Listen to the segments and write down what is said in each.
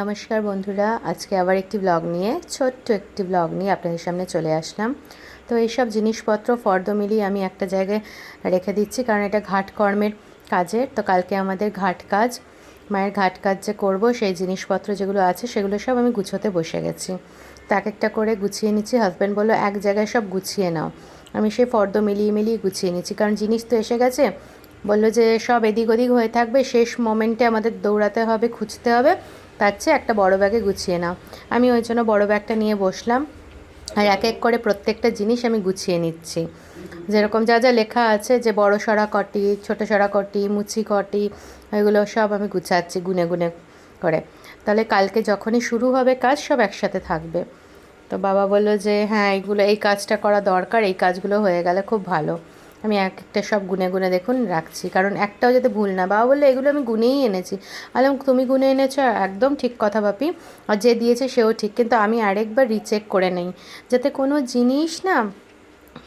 নমস্কার বন্ধুরা, আজকে আবার একটি ব্লগ নিয়ে, ছোট্ট একটি ব্লগ নিয়ে আপনাদের সামনে চলে আসলাম। তো এইসব জিনিসপত্র ফর্দ মিলিয়ে আমি একটা জায়গায় রেখে দিচ্ছি, কারণ এটা ঘাট কর্মের কাজের। তো কালকে আমাদের ঘাট কাজ, মায়ের ঘাট কাজ যে করব, সেই জিনিসপত্র যেগুলো আছে, সেগুলো সব আমি গুছোতে বসে গেছি। তো এক একটা করে গুছিয়ে নিচ্ছি। হাজব্যান্ড বলল, এক জায়গায় সব গুছিয়ে নাও। আমি সেই ফর্দ মিলিয়ে মিলিয়ে গুছিয়ে নিচ্ছি, কারণ জিনিস তো এসে গেছে বলল যে, সব এদিক ওদিক হয়ে থাকবে, শেষ মোমেন্টে আমাদের দৌড়াতে হবে, খুঁজতে হবে। তার চেয়ে একটা বড় ব্যাগে গুছিয়ে নাও। আমি ওই জন্য বড় ব্যাগটা নিয়ে বসলাম। আর এক এক করে প্রত্যেকটা জিনিস আমি গুছিয়ে নিচ্ছি। যেরকম যা যা লেখা আছে, যে বড় সরা কটি, ছোটো সরা কটি, মুচি কটি, এগুলো সব আমি গুছাচ্ছি গুনে গুনে করে। তাহলে কালকে যখনই শুরু হবে কাজ, সব একসাথে থাকবে। তো বাবা বলল যে হ্যাঁ এইগুলো, এই কাজটা করা দরকার, এই কাজগুলো হয়ে গেলে খুব ভালো। আমি এক একটা সব গুনে গুনে দেখুন রাখছি। কারণ একটাও যাতে ভুল না বাবা বলল, এগুলো আমি গুনেই এনেছি। আলাম তুমি গুনে এনেছো, একদম ঠিক কথা বাপি। আর যে দিয়েছে সেও ঠিক, কিন্তু আমি আরেকবার রিচেক করে নেই। যাতে কোনো জিনিস না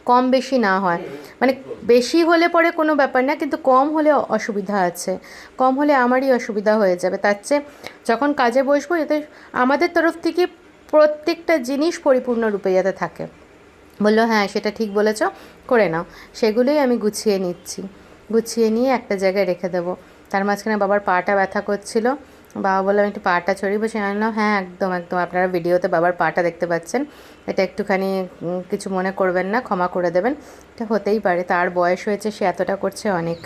কম বেশি না হয়। মানে বেশি হলে পরে কোনো ব্যাপার না, কিন্তু কম হলে অসুবিধা আছে। কম হলে আমারই অসুবিধা হয়ে যাবে। তার চেয়ে যখন কাজে বসবো যাতে আমাদের তরফ থেকে প্রত্যেকটা জিনিস পরিপূর্ণরূপে যাতে থাকে। বলল হ্যাঁ সেটা ঠিক বলেছ, করে নাও। সেগুলোই আমি গুছিয়ে নিচ্ছি। গুছিয়ে নিয়ে একটা জায়গায় রেখে দেবো। তার মাঝখানে বাবার পাটা ব্যথা করছিল। বাবা বললাম একটু পাটা ছড়িয়ে বসে আনলাম হ্যাঁ একদম একদম। আপনারা ভিডিওতে বাবার পাটা দেখতে পাচ্ছেন। এটা একটুখানি কিছু মনে করবেন না, ক্ষমা করে দেবেন। এটা হতেই পারে, তার বয়স হয়েছে, সে এতটা করছে অনেক।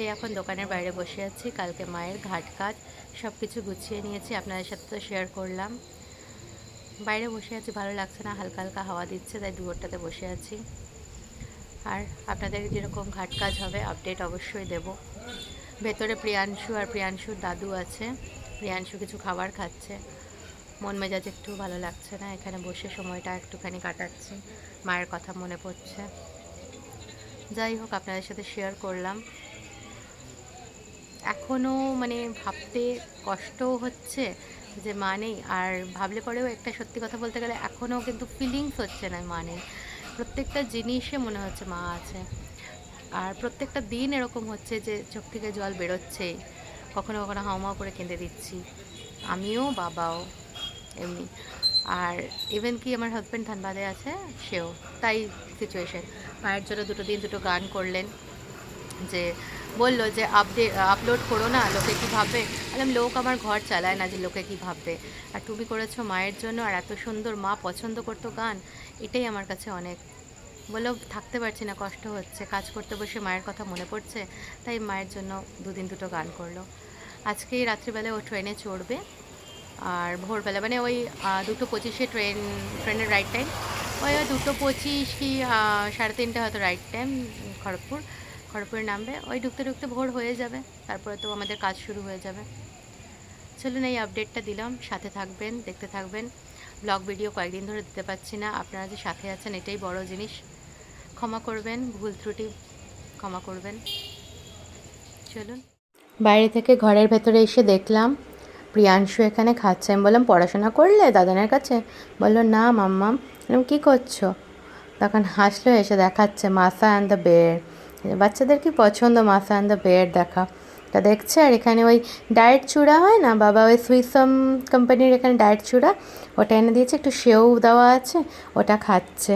এই এখন দোকানের বাইরে বসে আছি। কালকে মায়ের ঘাট কাজ সব কিছু গুছিয়ে নিয়েছি। আপনাদের সাথে তো শেয়ার করলাম। বাইরে বসে আছি, ভালো লাগছে না, হালকা হালকা হাওয়া দিচ্ছে, তাই দুয়ারটাতে বসে আছি। আর আপনাদের যেরকম ঘাট কাজ হবে আপডেট অবশ্যই দেব। ভেতরে প্রিয়াংশু আর প্রিয়াংশুর দাদু আছে, প্রিয়াংশু কিছু খাবার খাচ্ছে। মন মেজাজ একটু ভালো লাগছে না, এখানে বসে সময়টা একটুখানি কাটাচ্ছি, মায়ের কথা মনে পড়ছে। যাই হোক, আপনাদের সাথে শেয়ার করলাম। এখনও মানে ভাবতে কষ্টও হচ্ছে যে মা নেই। আর ভাবলে পরেও একটা সত্যি কথা বলতে গেলে এখনও কিন্তু ফিলিংস হচ্ছে না মা নেই। প্রত্যেকটা জিনিসে মনে হচ্ছে মা আছে। আর প্রত্যেকটা দিন এরকম হচ্ছে যে চোখ থেকে জল বেরোচ্ছেই কখনো কখনো হাওমা করে কেঁদে দিচ্ছি। আমিও, বাবাও, এমনি। আর ইভেন কি আমার হাজব্যান্ড ধানবাদে আছে, সেও। তাই সিচুয়েশন মায়ের জন্য দুটো দিন দুটো গান করলেন যে বলল যে আপডেট আপলোড করো না, লোকে কী ভাববে? বললাম, লোক আমার ঘর চালায় না যে লোকে কী ভাববে। আর তুমি করেছ মায়ের জন্য, আর এত সুন্দর মা পছন্দ করতো গান, এটাই আমার কাছে অনেক। বলেও থাকতে পারছি না, কষ্ট হচ্ছে, কাজ করতে বসে মায়ের কথা মনে পড়ছে। তাই মায়ের জন্য দুদিন দুটো গান করল। আজকেই রাত্রিবেলায় ও ট্রেনে চড়বে, আর ভোরবেলা মানে ওই দুটো পঁচিশে ট্রেন, ট্রেনের রাইট টাইম ওই দুটো পঁচিশ কি সাড়ে তিনটে হয়তো রাইট টাইম খড়গপুর। খড়গপুরে নামবে। ওই ঢুকতে ঢুকতে ভোর হয়ে যাবে, তারপরে তো আমাদের কাজ শুরু হয়ে যাবে। চলুন এই আপডেটটা দিলাম, সাথে থাকবেন, দেখতে থাকবেন। ব্লগ ভিডিও কয়েকদিন ধরে দিতে পারছি না, আপনারা যে সাথে আছেন এটাই বড় জিনিস। ক্ষমা করবেন, ভুল ত্রুটি, ক্ষমা করবেন। চলুন। বাইরে থেকে ঘরের ভেতরে এসে দেখলাম, প্রিয়াংশু এখানে খাচ্ছে। আমি বললাম, পড়াশোনা করলে দাদানের কাছে? বলল, না মাম্মাম। বললাম, কী করছ? তখন হাসলো, এসে দেখাচ্ছে মাসা অ্যান্ড দ্য বেয়ার বাচ্চাদের কি পছন্দ মাসা অ্যান্ড দ্য বেয়ার দেখা? তা দেখছে, আর এখানে ওই ডায়েট চূড়া হয় না? বাবা ওই সুইসম কোম্পানির এখানে ডায়েট চূড়া, ওটা এনে দিয়েছে, একটু সেও দেওয়া আছে, ওটা খাচ্ছে।